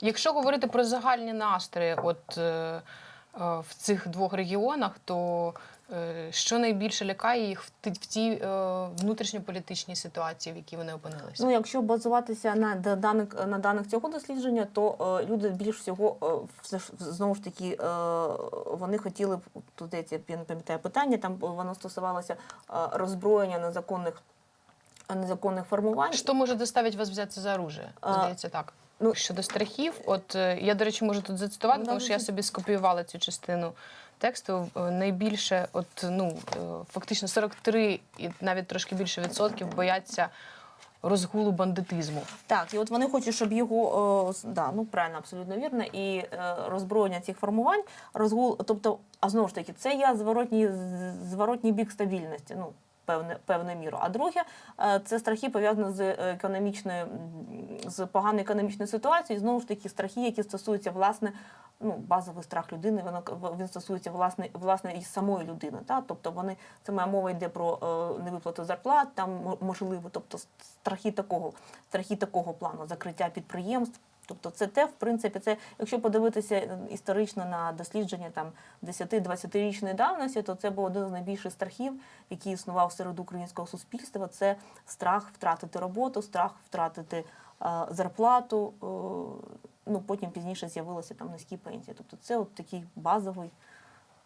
Якщо говорити про загальні настрої, от е, е, в цих двох регіонах, то е, що найбільше лякає їх в в тій е, внутрішньополітичній ситуації, в якій вони опинилися? Ну, якщо базуватися на даних на даних цього дослідження, то е, люди більш всього е, знову ж таки е, вони хотіли б тут я не пам'ятаю питання. Там воно стосувалося е, роззброєння незаконних незаконних формувань. Що може доставити вас взяти за оружие? Здається, так. Ну- Щодо страхів, от е, я, до речі, можу тут зацитувати, Ну, тому що я собі скопіювала цю частину тексту. Е, Найбільше, от ну е, фактично 43 і навіть трошки більше відсотків бояться розгулу бандитизму. Так, і от вони хочуть, щоб його е, да, ну правильно, абсолютно вірно, і е, роззброєння цих формувань, розгул, тобто, а знову ж таки, це є зворотній зворотній бік стабільності. Ну. Певне, певне міру. А друге, е, це страхи пов'язані з економічною, з поганою економічною ситуацією. Знову ж таки, страхи, які стосуються власне, ну базовий страх людини, воно він стосується власне, власне і самої людини. Та? Тобто вони це моя мова йде про е, невиплату зарплат, там мо- можливо, тобто страхи такого, страхи такого плану, закриття підприємств. Тобто це те, в принципі, це, якщо подивитися е, історично на дослідження там 10-20-річної давності, то це був один з найбільших страхів, який існував серед українського суспільства. Це страх втратити роботу, страх втратити е, зарплату. Е, ну потім пізніше з'явилися там низькі пенсії. Тобто це от такий базовий